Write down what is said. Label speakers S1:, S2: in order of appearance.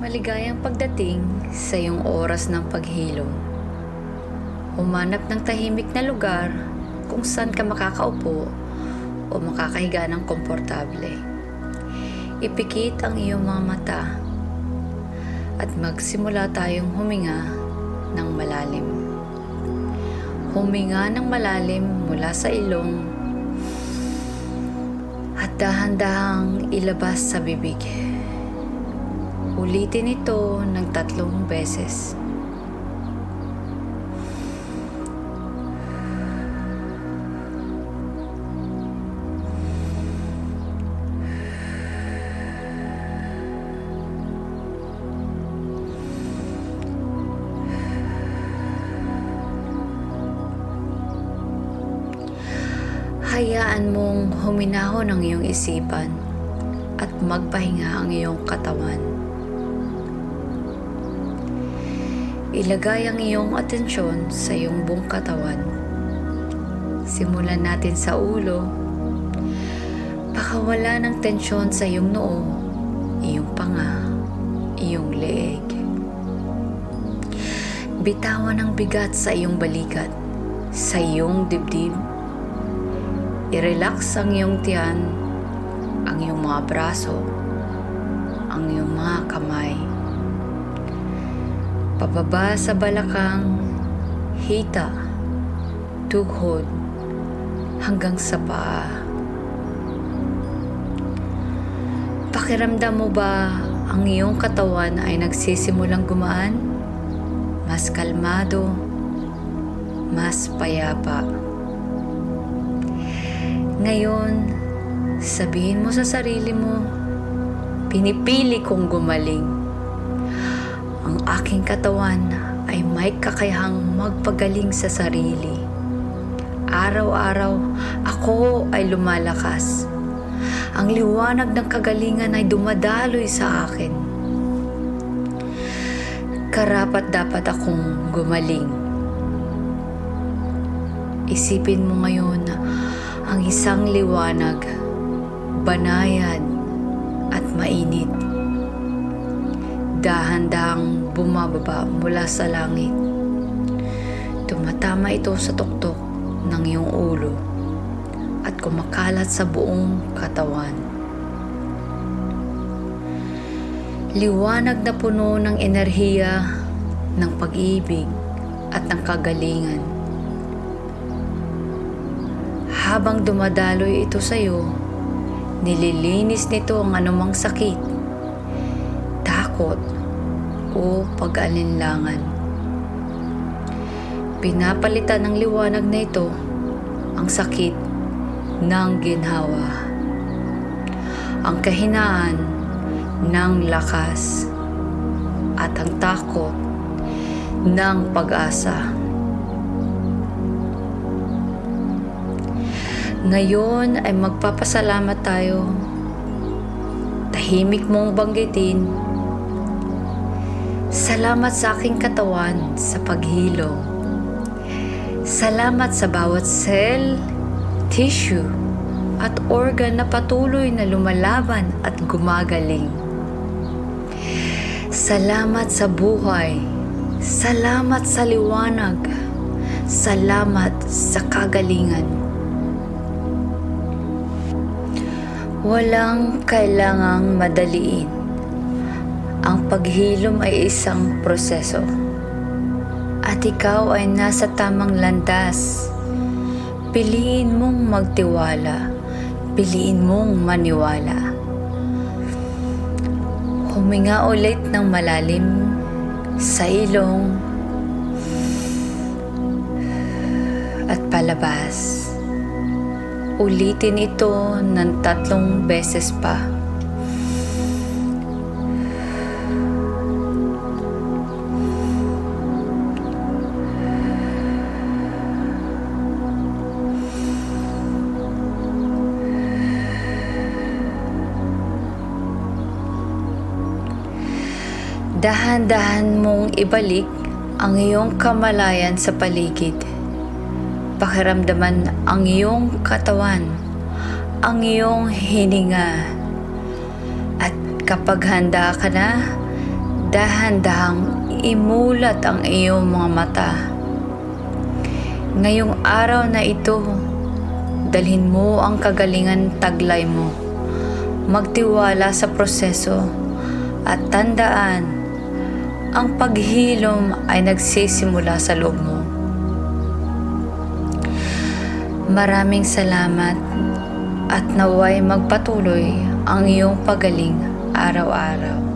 S1: Maligayang pagdating sa iyong oras ng paghilom. Humanap ng tahimik na lugar kung saan ka makakaupo o makakahiga ng komportable. Ipikit ang iyong mga mata at magsimula tayong huminga ng malalim. Huminga ng malalim mula sa ilong at dahan-dahang ilabas sa bibig. Ulitin ito ng tatlong beses. Hayaan mong huminahon ang iyong isipan at magpahinga ang iyong katawan. Ilagay ang iyong atensyon sa iyong buong katawan. Simulan natin sa ulo. Baka wala ng tensyon sa iyong noo, iyong panga, iyong leeg. Bitawan ang bigat sa iyong balikat, sa iyong dibdib. I-relax ang iyong tiyan, ang iyong mga braso, ang iyong mga kamay. Pababa sa balakang, hita, tuhod, hanggang sa paa. Pakiramdam mo ba ang iyong katawan ay nagsisimulang gumaan? Mas kalmado, mas payapa. Ngayon, sabihin mo sa sarili mo, pinipili kong gumaling. Ang aking katawan ay may kakayahang magpagaling sa sarili. Araw-araw, ako ay lumalakas. Ang liwanag ng kagalingan ay dumadaloy sa akin. Karapat dapat akong gumaling. Isipin mo ngayon ang isang liwanag, banayad at mainit. Dahan-dahang bumababa mula sa langit. Tumatama ito sa tuktok ng iyong ulo at kumakalat sa buong katawan. Liwanag na puno ng enerhiya, ng pag-ibig at ng kagalingan. Habang dumadaloy ito sa iyo, nililinis nito ang anumang sakit, takot o pag-alinlangan. Pinapalitan ng liwanag na ito ang sakit ng ginhawa, ang kahinaan ng lakas at ang takot ng pag-asa. Ngayon ay magpapasalamat tayo. Tahimik mong banggitin. Salamat sa aking katawan sa paghilo. Salamat sa bawat cell, tissue, at organ na patuloy na lumalaban at gumagaling. Salamat sa buhay. Salamat sa liwanag. Salamat sa kagalingan. Walang kailangang madaliin. Ang paghilom ay isang proseso. At ikaw ay nasa tamang landas. Piliin mong magtiwala. Piliin mong maniwala. Huminga ulit ng malalim sa ilong at palabas. Ulitin ito ng tatlong beses pa. Dahan-dahan mong ibalik ang iyong kamalayan sa paligid. Pakiramdaman ang iyong katawan, ang iyong hininga. At kapag handa ka na, dahan-dahang imulat ang iyong mga mata. Ngayong araw na ito, dalhin mo ang kagalingan taglay mo. Magtiwala sa proseso at tandaan, ang paghilom ay nagsisimula sa loob mo. Maraming salamat at naway magpatuloy ang iyong pagaling araw-araw.